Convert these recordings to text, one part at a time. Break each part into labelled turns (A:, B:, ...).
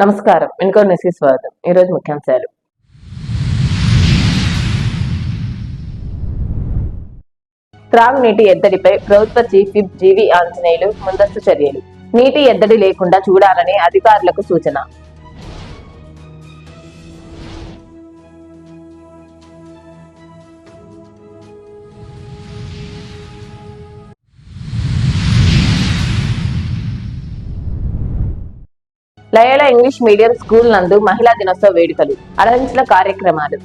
A: నమస్కారం. ఇంకో న్యూస్కి స్వాగతం. ఈరోజు ముఖ్యాంశాలు. త్రాగునీటి ఎద్దడిపై ప్రభుత్వ చీఫ్ విప్ జీవి ఆంజనేయులు ముందస్తు చర్యలు. నీటి ఎద్దడి లేకుండా చూడాలని అధికారులకు సూచన. లయోలా ఇంగ్లీష్ మీడియం స్కూల్ నందు మహిళా దినోత్సవ వేడుకలు అలరించిన కార్యక్రమాలు.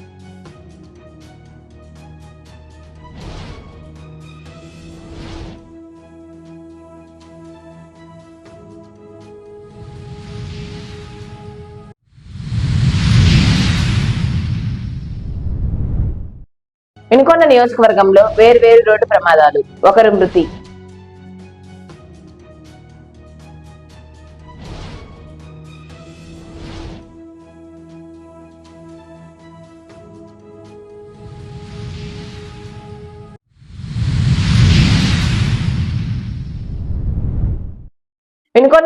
A: వినుకొండ నియోజకవర్గంలో వేర్వేరు రోడ్డు ప్రమాదాలు ఒకరు మృతి.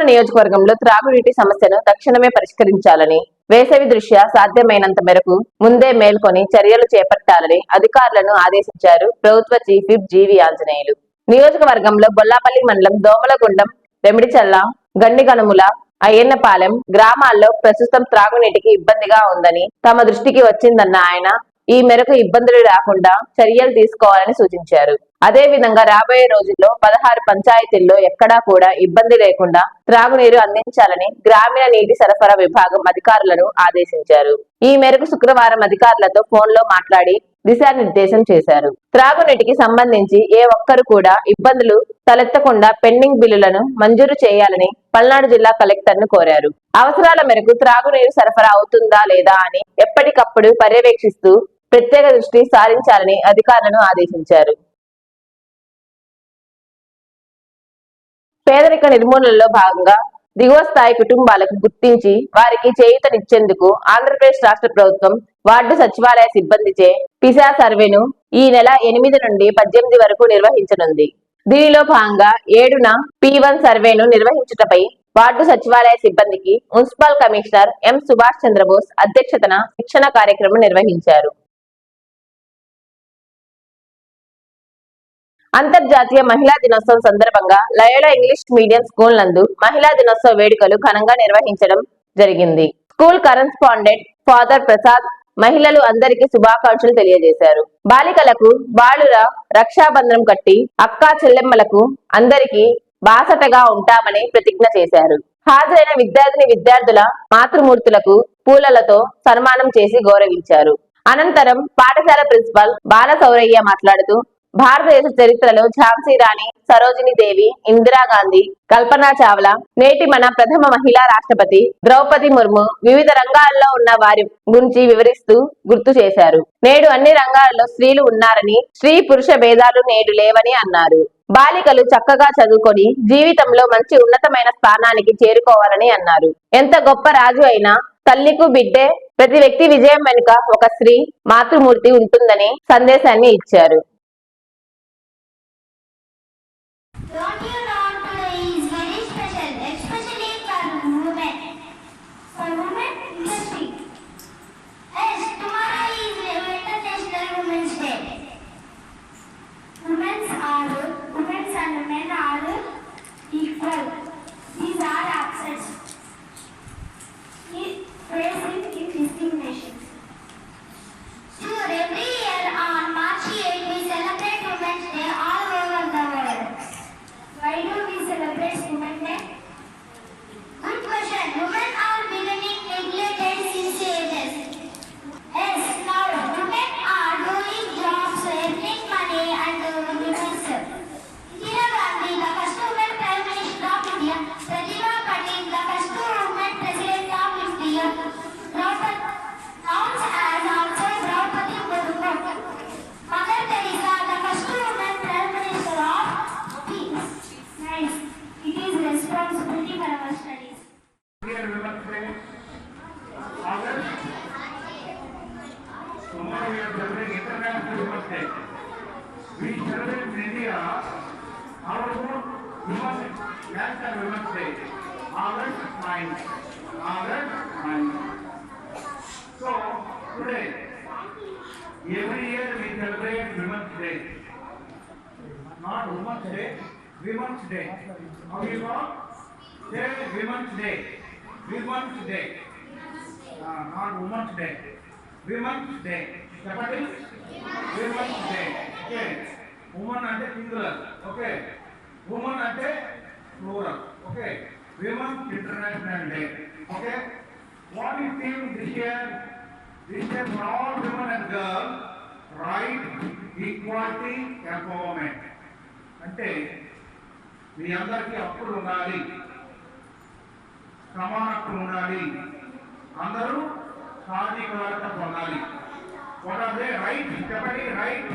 A: నియోజకవర్గంలో త్రాగునీటి సమస్యను తక్షణమే పరిష్కరించాలని వేసవి దృష్ట్యా సాధ్యమైనంత మేరకు ముందే మేల్కొని చర్యలు చేపట్టాలని అధికారులను ఆదేశించారు ప్రభుత్వ చీఫ్ విప్ జీవి ఆంజనేయులు. నియోజకవర్గంలో బొల్లాపల్లి మండలం దోమలగుండం రెమిడిచల్ల గండిగనుముల అయ్యన్నపాలెం గ్రామాల్లో ప్రస్తుతం త్రాగునీటికి ఇబ్బందిగా ఉందని తమ దృష్టికి వచ్చిందన్న ఆయన ఈ మేరకు ఇబ్బందులు రాకుండా చర్యలు తీసుకోవాలని సూచించారు. అదేవిధంగా రాబోయే రోజుల్లో పదహారు పంచాయతీల్లో ఎక్కడా కూడా ఇబ్బంది లేకుండా త్రాగునీరు అందించాలని గ్రామీణ నీటి సరఫరా విభాగం అధికారులను ఆదేశించారు. ఈ మేరకు శుక్రవారం అధికారులతో ఫోన్లో మాట్లాడి దిశానిర్దేశం చేశారు. త్రాగునీటికి సంబంధించి ఏ ఒక్కరు కూడా ఇబ్బందులు తలెత్తకుండా పెండింగ్ బిల్లులను మంజూరు చేయాలని పల్నాడు జిల్లా కలెక్టర్ను కోరారు. అవసరాల మేరకు త్రాగునీరు సరఫరా అవుతుందా లేదా అని ఎప్పటికప్పుడు పర్యవేక్షిస్తూ ప్రత్యేక దృష్టి సారించాలని అధికారులను ఆదేశించారు. పేదరిక నిర్మూలనలో భాగంగా దిగువ స్థాయి కుటుంబాలకు గుర్తించి వారికి చేయూతనిచ్చేందుకు ఆంధ్రప్రదేశ్ రాష్ట్ర ప్రభుత్వం వార్డు సచివాలయ సిబ్బందిచే పిసా సర్వేను ఈ నెల ఎనిమిది నుండి పద్దెనిమిది వరకు నిర్వహించనుంది. దీనిలో భాగంగా ఏడున పి వన్ సర్వేను నిర్వహించుటపై వార్డు సచివాలయ సిబ్బందికి municipal commissioner M Subhash Chandrabose అధ్యక్షతన శిక్షణ కార్యక్రమం నిర్వహించారు. అంతర్జాతీయ మహిళా దినోత్సవం సందర్భంగా లయోలా ఇంగ్లీష్ మీడియం స్కూల్ నందు మహిళా దినోత్సవ వేడుకలు ఘనంగా నిర్వహించడం జరిగింది. స్కూల్ కరెస్పాండెంట్ ఫాదర్ ప్రసాద్ మహిళలు అందరికీ శుభాకాంక్షలు తెలియజేశారు. బాలికలకు బాలుర రక్షాబంధనం కట్టి అక్కా చెల్లెమ్మలకు అందరికీ బాసటగా ఉంటామని ప్రతిజ్ఞ చేశారు. హాజరైన విద్యార్థిని విద్యార్థుల మాతృమూర్తులకు పూలలతో సన్మానం చేసి గౌరవించారు. అనంతరం పాఠశాల ప్రిన్సిపల్ బాల సౌరయ్య మాట్లాడుతూ భారతదేశ చరిత్రలో ఝాన్సీ రాణి సరోజిని దేవి ఇందిరాగాంధీ కల్పనా చావ్లా నేటి మన ప్రథమ మహిళా రాష్ట్రపతి ద్రౌపది ముర్ము వివిధ రంగాల్లో ఉన్న వారి గురించి వివరిస్తూ గుర్తు చేశారు. నేడు అన్ని రంగాల్లో స్త్రీలు ఉన్నారని స్త్రీ పురుష భేదాలు నేడు లేవని అన్నారు. బాలికలు చక్కగా చదువుకొని జీవితంలో మంచి ఉన్నతమైన స్థానానికి చేరుకోవాలని అన్నారు. ఎంత గొప్ప రాజు అయినా తల్లికు బిడ్డే ప్రతి వ్యక్తి విజయం వెనుక ఒక స్త్రీ మాతృమూర్తి ఉంటుందని సందేశాన్ని ఇచ్చారు.
B: And are equal. These are access. Facing in discrimination. Sure, every year on March 8 We celebrate
C: in India our own Women's National Women's Day, August 9. August 9. So, today, every year we celebrate Women's Day. Not Women's Day, Women's Day. How you call? Say Women's Day. Women's Day. Uh, not Women's Day. Women's Day. చెప్పండి Women's Day. Okay. Woman అంటే singular okay women అంటే plural okay women international day okay what is theme this year this year for all women and girl right equality empowerment అంటే మీ అందరికీ హక్కులు ఉండాలి. సమానత్వం ఉండాలి. అందరూ సాధికారత పొందాలి. వాట్ ఆర్ దే రైట్ చెప్పండి right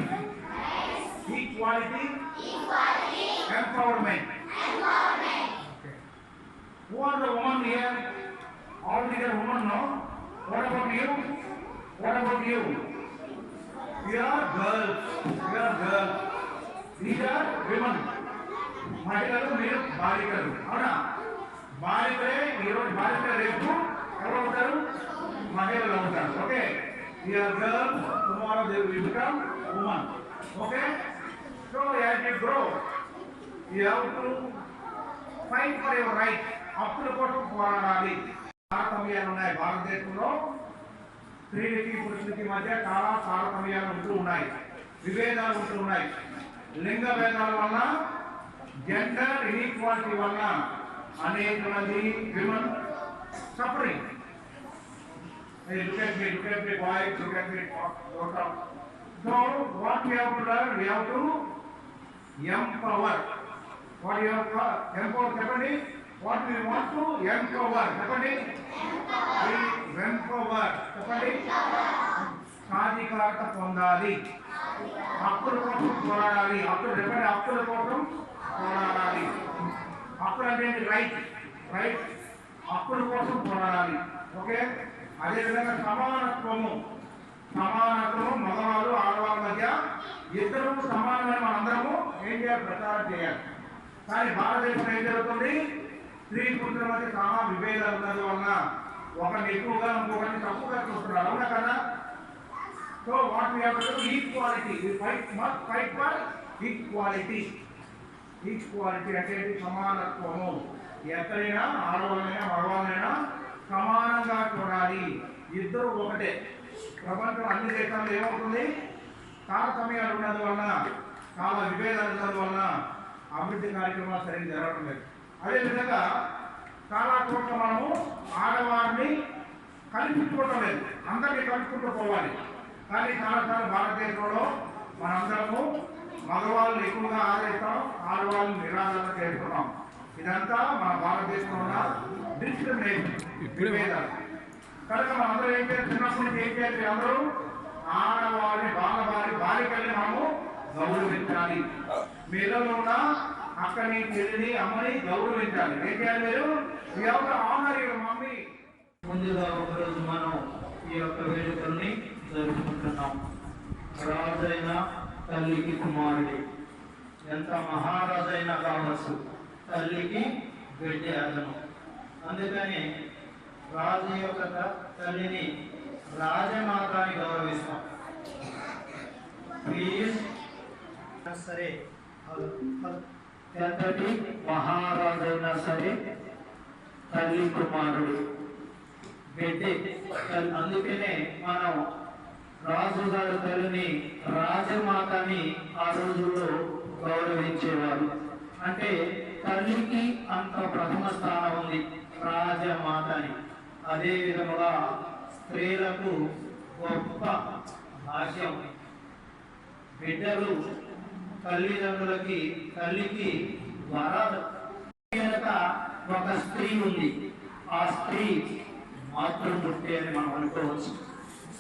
C: equality empowerment. Okay. Who are the women here? All these are women, no? What about you? What about you? You are girls. You are girls. These are women. మహిళలు మీరు బాలికలు అవునా బాలికలే ఈరోజు బాలికలు రేపు ఎవరు అవుతారు మహిళలు అవుతారు okay You are girl tomorrow they will become woman okay so as you grow you have to fight for your right హక్కుల కోసం పోరాడాలి. తారతమ్యాలు ఉన్నాయి భారతదేశంలో. స్త్రీలకి పురుషులకి మధ్య చాలా తారతమ్యాలు ఉంటూ ఉన్నాయి. విభేదాలు ఉంటూ ఉన్నాయి. లింగ భేదాల వల్ల జెండర్ ఇన్ఈక్వాలిటీ వల్ల అనేక మంది women suffering look at me, look at me, boys, look at me, daughter. So what we have to learn, we have to empower. What you have to empower, Japanese? what we want to empower, Japanese? We empower, Japanese? సాధికారత పొందాలి హక్కుల కోసం పోరాడాలి హక్కులు చెప్పండి హక్కుల కోసం పోరాడాలి హక్కులు అంటే రైట్ రైట్ హక్కుల కోసం పోరాడాలి ఓకే అదేవిధంగా సమానత్వము. సమానత్వము మగవాళ్ళు ఆడవాళ్ళ మధ్య ఇద్దరు సమానమైన మనందరము ఏం చేయాలి ప్రచారం చేయాలి. కానీ భారతదేశంలో ఏం జరుగుతుంది? స్త్రీ పురుషుల మధ్య చాలా విభేదాలు ఉన్నది వలన ఒకరిని ఎక్కువగా ఇంకొకరిని తక్కువగా చూస్తున్నారు. అవునా కదా? So what equality fight must fight for equality equality అంటే సమానత్వము. ఎక్కడైనా ఆడవాళ్ళైనా మగవాళ్ళైనా సమానంగా చూడాలి. ఇద్దరు ఒకటే. ప్రపంచం అన్ని దేశాల్లో ఏమవుతుంది? తారతమ్యాలు ఉన్నందువలన వలన చాలా విభేదాలు ఉన్నందువలన అభివృద్ధి కార్యక్రమాలు సరిగ్గా జరగడం లేదు. అదేవిధంగా చాలా చోట్ల మనము ఆడవారిని కల్పించుకోవటం లేదు. అందరినీ కలుపుకుంటూ పోవాలి. కానీ చాలాసార్లు భారతదేశంలో మనందరము మగవాళ్ళని ఎక్కువగా ఆదరిస్తాం ఆడవాళ్ళని నిరాదరణ చేస్తున్నాం. ఇదంతా మన భారతదేశంలో ఉన్న డిస్క్రిమినేషన్. విభేదాలు కనుక మనందరం ఏం చేయాలి? చిన్నప్పటి నుంచి ఏం చేయాలి? అందరూ ఆడవారిని బాలవారి బాలికల్ని మనము గౌరవించాలి. మీ ఇళ్ళలో ఉన్న అక్కని చెల్లిని అమ్మని గౌరవించాలి. ఏం చేయాలి మీరు? మీ యొక్క ఆనర్ యువర్ మమ్మీ.
D: ముందుగా ఒకరోజు మనం ఈ యొక్క వేడుకల్ని జరుపుకుంటున్నాం. రాజైన తల్లికి కుమారుడి. ఎంత మహారాజైనా కావచ్చు తల్లికి బిడ్డ అతను. అందుకని రాజు యొక్క తల్లిని రాజమాత గౌరవిస్తాం. ప్లీజ్. సరే. ఎంతటి మహారాజైనా సరే తల్లి కుమారుడు. బిడ్డే అందుకనే మనం రాజు గారి తల్లిని రాజమాతని ఆ రోజుల్లో గౌరవించేవారు. అంటే తల్లికి అంత ప్రథమ స్థానం ఉంది రాజమాతని. అదే విధముగా స్త్రీలకు గొప్ప భాగ్యం. బిడ్డలు తల్లిదండ్రులకి తల్లికి వరాలు. కనుక ఒక స్త్రీ ఉంది. ఆ స్త్రీ మాతృమూర్తి అని మనం అనుకోవచ్చు.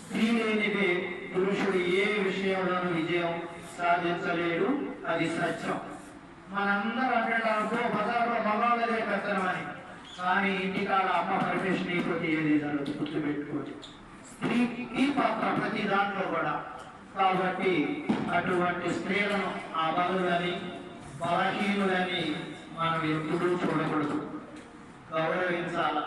D: స్త్రీ లేనిదే పురుషుడు ఏ విషయంలోనూ విజయం సాధించలేడు. అది సత్యం. మనందరూ అంటారు బజార్లో మగాళ్ళదే కష్టం అని కానీ ఇంటికాడ అమ్మ పర్మిషన్ ప్రతి ఏది జరగదు గుర్తుపెట్టుకోండి. స్త్రీకి పాత్ర ప్రతి దాంట్లో కూడా కాబట్టి అటువంటి స్త్రీలను ఆ బలులని బలహీనులని మనం ఎప్పుడూ చూడకూడదు. గౌరవించాల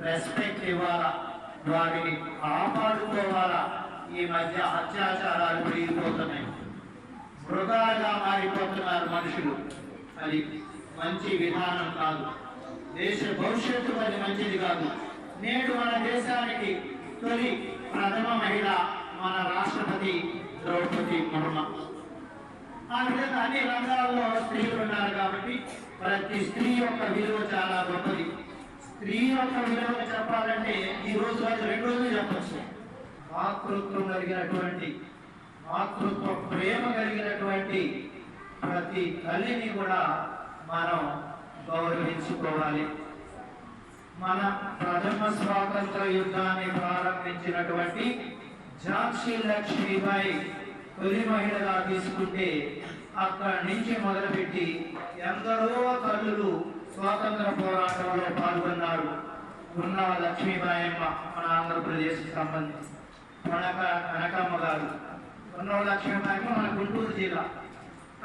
D: రెస్పెక్ట్ ఇవ్వాలా వారిని కాపాడుకోవాలా. ఈ మధ్య అత్యాచారాలు పెరిగిపోతున్నాయి. మృగాలుగా మారిపోతున్నారు మనుషులు. అది మంచి విధానం కాదు. దేశ భవిష్యత్తు అది మంచిది కాదు. నేడు మన దేశానికి తొలి ప్రథమ మహిళ మన రాష్ట్రపతి ద్రౌపది ముర్ము. ఆ విధంగా అన్ని రంగాల్లో స్త్రీలు ఉన్నారు కాబట్టి ప్రతి స్త్రీ యొక్క విలువ చాలా గొప్పది. స్త్రీ యొక్క విలువ చెప్పాలంటే ఈ రోజు కాదు రెండు రోజులు చెప్పచ్చు. మాతృత్వం కలిగినటువంటి మాతృత్వ ప్రేమ కలిగినటువంటి ప్రతి తల్లిని కూడా మనం గౌరవించుకోవాలి. మన ప్రథమ స్వాతంత్ర యుద్ధాన్ని ప్రారంభించినటువంటి ఝాన్సీ లక్ష్మీబాయి తొలి మహిళగా తీసుకుంటే అక్కడి నుంచి మొదలుపెట్టి ఎందరో తల్లులు స్వాతంత్ర పోరాటంలో పాల్గొన్నారు. ఉన్న లక్ష్మీబాయమ్మ మన ఆంధ్రప్రదేశ్కి సంబంధించి. కనక కనకమ్మ గారు. ఉన్న లక్ష్మీబాయమ్మ మన గుంటూరు జిల్లా.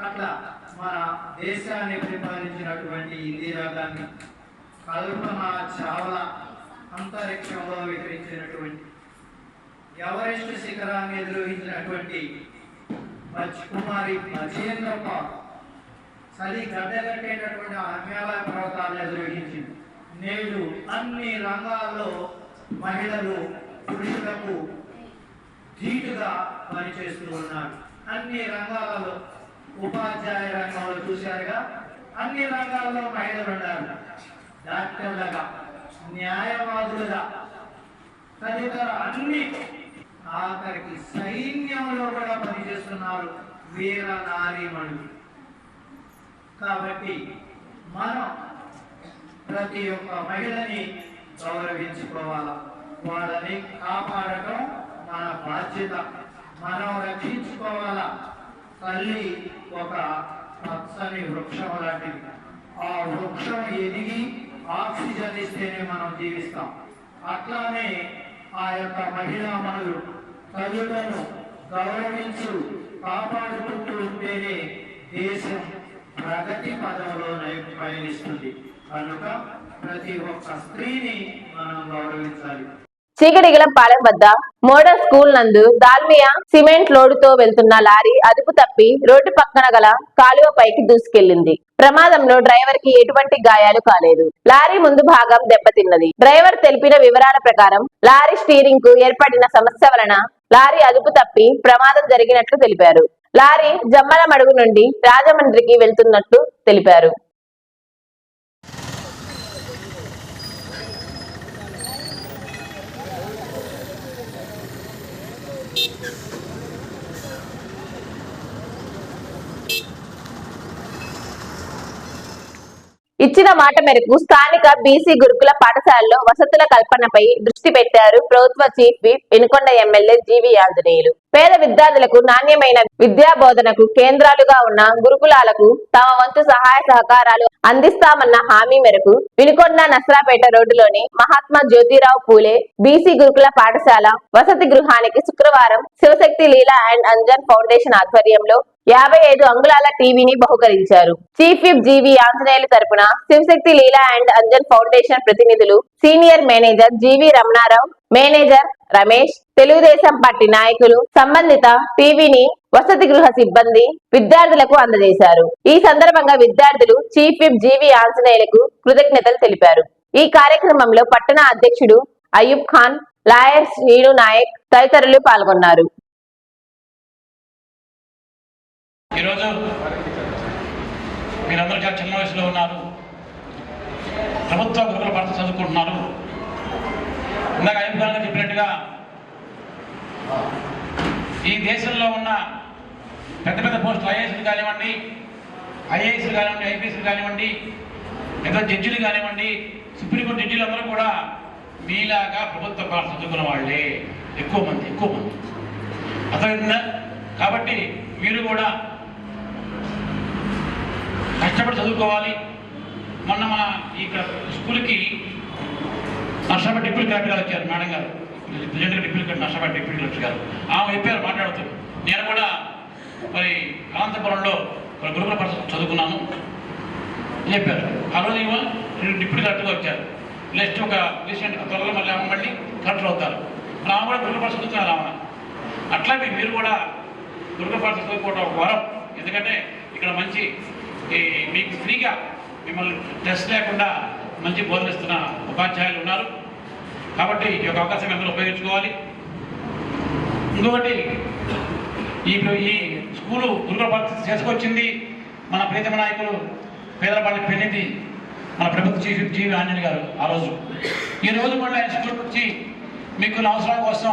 D: అట్లా మన దేశాన్ని పరిపాలించినటువంటి ఇందిరా గాంధీ కల్పన చావ్లా అంతరిక్షంలో విక్రించినటువంటి ఎవరెస్ట్ శిఖరాన్ని ఎదురోహించినటువంటి మచ్ కుమారి మచేంద్ర పాల్ చలి గడ్డగట్టేటటువంటి ఆ హిమాలయ పర్వతాలను నేడు అన్ని రంగాల్లో మహిళలు పురుషులకు ధీటుగా పనిచేస్తూ ఉన్నారు. అన్ని రంగాలలో ఉపాధ్యాయ రంగంలో చూశారుగా? అన్ని రంగాల్లో మహిళలు ఉన్నారు డాక్టర్లుగా న్యాయవాదులుగా తదితర అన్ని ఆఖరికి సైన్యంలో కూడా పనిచేస్తున్నారు వీర నారీమణులు కాబట్టి మనం ప్రతి ఒక్క మహిళని గౌరవించుకోవాల? వాళ్ళని కాపాడటం మన బాధ్యత. మనం రక్షించుకోవాలా? తల్లి ఒక పచ్చని వృక్షం లాంటిది. ఆ వృక్షం ఎదిగి ఆక్సిజన్ ఇస్తేనే మనం జీవిస్తాం. అట్లానే ఆ యొక్క మహిళా మనులు తల్లులను గౌరవించు కాపాడుకుంటూ ఉంటేనే దేశం ప్రగతి పదంలో పయనిస్తుంది. కనుక ప్రతి ఒక్క స్త్రీని మనం గౌరవించాలి.
A: చీకటిగలపాలెం వద్ద మోడల్ స్కూల్ నందు దాల్మియా సిమెంట్ లోడుతో వెళ్తున్న లారీ అదుపు తప్పి రోడ్డు పక్కన గల కాలువ పైకి దూసుకెళ్ళింది ప్రమాదంలో డ్రైవర్కి ఎటువంటి గాయాలు కాలేదు. లారీ ముందు భాగం దెబ్బతిన్నది. డ్రైవర్ తెలిపిన వివరాల ప్రకారం లారీ స్టీరింగ్కు ఏర్పడిన సమస్య వలన లారీ అదుపు తప్పి ప్రమాదం జరిగినట్లు తెలిపారు. లారీ జమ్మల మడుగు నుండి రాజమండ్రికి వెళ్తున్నట్లు తెలిపారు. ఇచ్చిన మాట మేరకు స్థానిక బీసీ గురుకుల పాఠశాలలో వసతుల కల్పనపై దృష్టి పెట్టారు ప్రభుత్వ chief whip Vinukonda MLA G V Anjaneyulu పేద విద్యార్థులకు నాణ్యమైన విద్యా బోధనకు కేంద్రాలుగా ఉన్న గురుకులాలకు తమ వంతు సహాయ సహకారాలు అందిస్తామన్న హామీ మేరకు వినుకొండ నసరాపేట రోడ్డులోని మహాత్మా జ్యోతిరావు పూలే బీసీ గురుకుల పాఠశాల వసతి గృహానికి శుక్రవారం శివశక్తి లీలా అండ్ అంజన్ ఫౌండేషన్ ఆధ్వర్యంలో యాభై ఐదు అంగుళాల టీవీని బహుకరించారు. Chief whip G V Anjaneyulu తరపున శివశక్తి లీలా అండ్ అంజన్ ఫౌండేషన్ ప్రతినిధులు senior manager G V Ramanarao manager Ramesh Telugudesam party నాయకులు సంబంధిత టీవీని వసతి గృహ సిబ్బంది విద్యార్థులకు అందజేశారు. ఈ సందర్భంగా విద్యార్థులు చీఫ్ విప్ జీవి ఆంజనేయులకు కృతజ్ఞతలు తెలిపారు. ఈ కార్యక్రమంలో పట్టణ అధ్యక్షుడు అయూబ్ ఖాన్ లాయర్ శ్రీను నాయక్ తదితరులు పాల్గొన్నారు
E: ఈరోజు మీరందరూ చిన్న వయసులో ఉన్నారు. ప్రభుత్వ గురుకుల పాఠశాల చదువుకుంటున్నారు. ఇందాక అభిప్రాయంగా చెప్పినట్టుగా ఈ దేశంలో ఉన్న పెద్ద పెద్ద పోస్టులు ఐఏఎస్లు కానివ్వండి ఐఏఎస్లు కానివ్వండి ఐపీఎస్లు కానివ్వండి ఏదో జడ్జిలు కానివ్వండి సుప్రీంకోర్టు జడ్జిలు అందరూ కూడా మీలాగా ప్రభుత్వ పాఠశాల చదువుకున్న వాళ్ళే. ఎక్కువ మంది ఎక్కువ మంది. అర్థమైందా? కాబట్టి మీరు కూడా కష్టపడి చదువుకోవాలి. మొన్న మన ఇక్కడ స్కూల్కి నష్టపడి డిప్యూటీ కలెక్టర్ గారు వచ్చారు మేడం గారు. ప్రెసిడెంట్ డిప్యూటీ కలెక్టర్ నష్టపడి డిప్యూటీ కలెక్టర్ గారు. ఆమె చెప్పారు మాట్లాడుతూ నేను కూడా మరి అనంతపురంలో మరి గురుకుల పరిస్థితి చదువుకున్నాను చెప్పారు. ఆ రోజు ఏమో డిప్యూటీ కలెక్టర్గా వచ్చారు. నెక్స్ట్ ఒక రీసెంట్ త్వరలో మళ్ళీ ఆమె మళ్ళీ కలెక్టర్ అవుతారు. మరి ఆమె కూడా దుర్గపాటు చదువుతున్నారు ఆమె. అట్లాగే మీరు కూడా దుర్గపాటు చదువుకోవడం ఒక వరం. ఎందుకంటే ఇక్కడ మంచి మీకు ఫ్రీగా మిమ్మల్ని టెస్ట్ లేకుండా మంచి బోధనిస్తున్న ఉపాధ్యాయులు ఉన్నారు. కాబట్టి ఈ యొక్క అవకాశం అందరూ ఉపయోగించుకోవాలి. ఇంకొకటి ఈ ఈ స్కూలు దుర్గపాటు చేసుకొచ్చింది. మన ప్రీతమ నాయకులు పేదలపాటి పెన్నిది మన ప్రభుత్వ చీఫ్ జీవి ఆంజనేయ గారు ఆ రోజు. ఈ రోజు మళ్ళీ ఆయన స్కూల్కి వచ్చి మీకు అవసరాల కోసం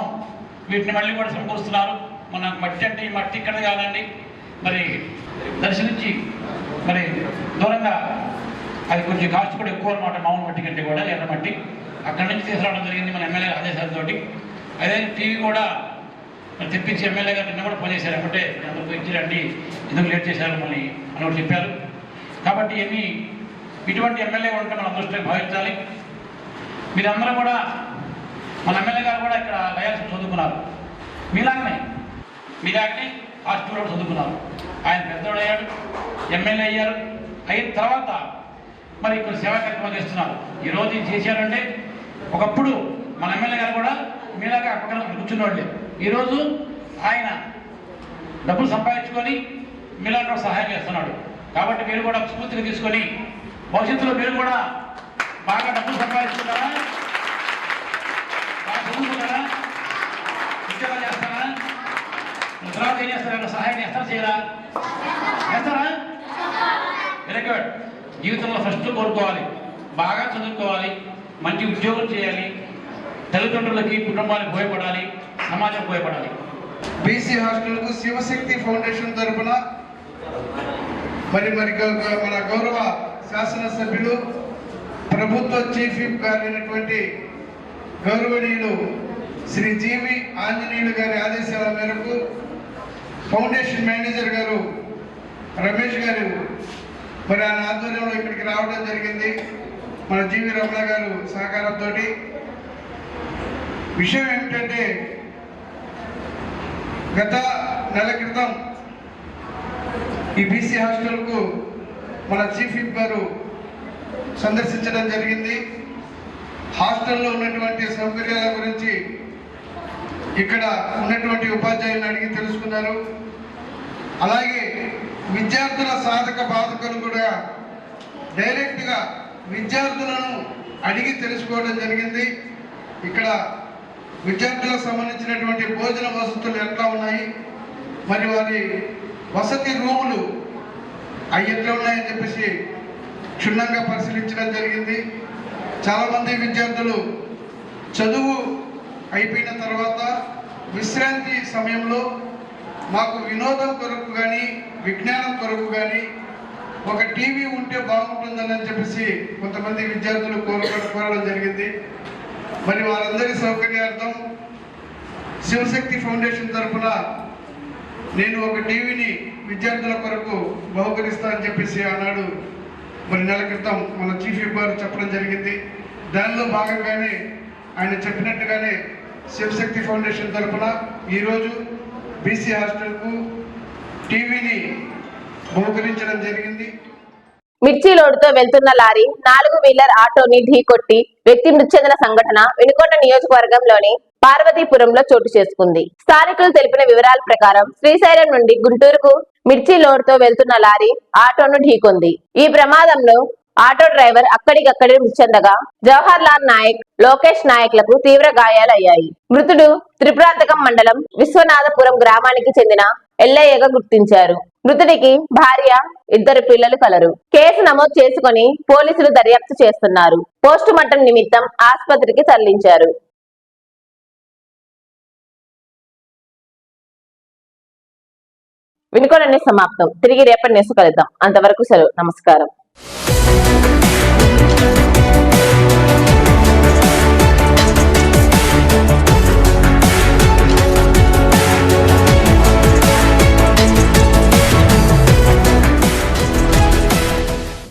E: వీటిని మళ్ళీ కూడా సమకూరుస్తున్నారు. మన మట్టి అంటే ఈ మట్టి ఇక్కడ కాదండి. మరి దర్శనించి మరి దూరంగా అది కొంచెం కాస్ట్ కూడా ఎక్కువ అనమాట. మామూలు మట్టి కంటే కూడా ఎర్రమట్టి అక్కడి నుంచి తీసుకురావడం జరిగింది మన ఎమ్మెల్యే ఆదేశాలతోటి అదే టీవీ కూడా మరి తెప్పించి ఎమ్మెల్యే గారు నిన్న కూడా ఫోన్ అంటే అందరూ ఇచ్చిరండి ఎందుకు లేట్ చేశారు మళ్ళీ అని ఒకటి చెప్పారు. కాబట్టి ఇవన్నీ ఇటువంటి ఎమ్మెల్యే ఉంటే మన అదృష్టంగా భావించాలి. మీరందరూ కూడా మన ఎమ్మెల్యే గారు కూడా ఇక్కడ లయాల్సి చదువుకున్నారు. మీలాగనే మీలాగనే హాస్టల్లో కూడా చదువుకున్నారు. ఆయన పెద్దోడు అయ్యాడు ఎమ్మెల్యే అయ్యారు. అయిన తర్వాత మరి ఇక్కడ సేవా కార్యక్రమం చేస్తున్నారు. ఈ రోజు ఇది చేశారంటే ఒకప్పుడు మన ఎమ్మెల్యే గారు కూడా మీలాగా పక్కన కూర్చున్నవాళ్ళే ఈరోజు ఆయన డబ్బులు సంపాదించుకొని మీలాగా సహాయం చేస్తున్నాడు. కాబట్టి మీరు కూడా స్ఫూర్తిగా తీసుకొని భవిష్యత్తులో మీరు కూడా బాగా డబ్బులు సంపాదించుకుంటారా? బాగా చదువుకుంటారా? ఉద్యోగాలు తర్వాత ఏం చేస్తారా సహాయం చేస్తారా చేయరా చేస్తారా? వెరీ గుడ్ జీవితంలో ఫస్ట్ కోరుకోవాలి. బాగా చదువుకోవాలి. మంచి ఉద్యోగం చేయాలి. తల్లిదండ్రులకి కుటుంబానికి భయపడాలి సమాజం భయపడాలి
F: బీసీ హాస్టల్కు శివశక్తి ఫౌండేషన్ తరఫున మరి మరి మన గౌరవ శాసనసభ్యులు ప్రభుత్వ చీఫ్ విప్ గారైనటువంటి గౌరవనీయులు శ్రీ జీవి ఆంజనేయులు గారి ఆదేశాల మేరకు ఫౌండేషన్ మేనేజర్ గారు రమేష్ గారు మరి ఆయన ఆధ్వర్యంలో ఇక్కడికి రావడం జరిగింది. మన జీవి రమణ గారు సహకారంతో విషయం ఏమిటంటే గత నెల క్రితం ఈ బీసీ హాస్టల్కు మన చీఫ్ విప్ గారు సందర్శించడం జరిగింది. హాస్టల్లో ఉన్నటువంటి సౌకర్యాల గురించి ఇక్కడ ఉన్నటువంటి ఉపాధ్యాయులను అడిగి తెలుసుకున్నారు. అలాగే విద్యార్థుల సాధక బాధకులు కూడా డైరెక్ట్గా విద్యార్థులను అడిగి తెలుసుకోవడం జరిగింది. ఇక్కడ విద్యార్థులకు సంబంధించినటువంటి భోజన వసతులు ఎట్లా ఉన్నాయి? మరి వారి వసతి రూములు అవి ఎట్లా ఉన్నాయని చెప్పేసి క్షుణ్ణంగా పరిశీలించడం జరిగింది. చాలామంది విద్యార్థులు చదువు అయిపోయిన తర్వాత విశ్రాంతి సమయంలో మాకు వినోదం కొరకు కానీ విజ్ఞానం కొరకు కానీ ఒక టీవీ ఉంటే బాగుంటుందని చెప్పేసి కొంతమంది విద్యార్థులు కోరడం కోరడం జరిగింది. మరి వారందరి సౌకర్యార్థం శివశక్తి ఫౌండేషన్ తరఫున నేను ఒక టీవీని విద్యార్థుల కొరకు బహుకరిస్తా అని చెప్పేసి ఆనాడు మరి నెల క్రితం మన చీఫ్ విప్ గారు చెప్పడం జరిగింది. దానిలో భాగంగానే ఆయన చెప్పినట్టుగానే శివశక్తి ఫౌండేషన్ తరఫున ఈరోజు బీసీ హాస్టల్కు టీవీని బహుకరించడం జరిగింది.
A: మిర్చి లోడుతో వెళ్తున్న లారీ నాలుగు వీలర్ ఆటోని ఢీకొట్టి వ్యక్తి మృతి చెందిన సంఘటన వినుకొండ నియోజకవర్గంలోని పార్వతీపురంలో చోటు చేసుకుంది. స్థానికులు తెలిపిన వివరాల ప్రకారం శ్రీశైలం నుండి గుంటూరుకు మిర్చి లోడుతో వెళ్తున్న లారీ ఆటోను ఢీకొంది. ఈ ప్రమాదంలో ఆటో డ్రైవర్ అక్కడికక్కడే మృతి చెందగా జవహర్ లాల్ నాయక్ లోకేష్ నాయక్లకు తీవ్ర గాయాలయ్యాయి. మృతుడు త్రిపురాంతకం మండలం విశ్వనాథపురం గ్రామానికి చెందిన ఎల్లయ్యగా గుర్తించారు. మృతుడికి భార్య ఇద్దరు పిల్లలు కలరు. కేసు నమోదు చేసుకుని పోలీసులు దర్యాప్తు చేస్తున్నారు. పోస్టు మార్టం నిమిత్తం ఆసుపత్రికి తరలించారు. వినుకోవడాన్ని సమాప్తం. తిరిగి రేపటి నేసు కలుద్దాం. అంతవరకు సెలవు. నమస్కారం. Thank you.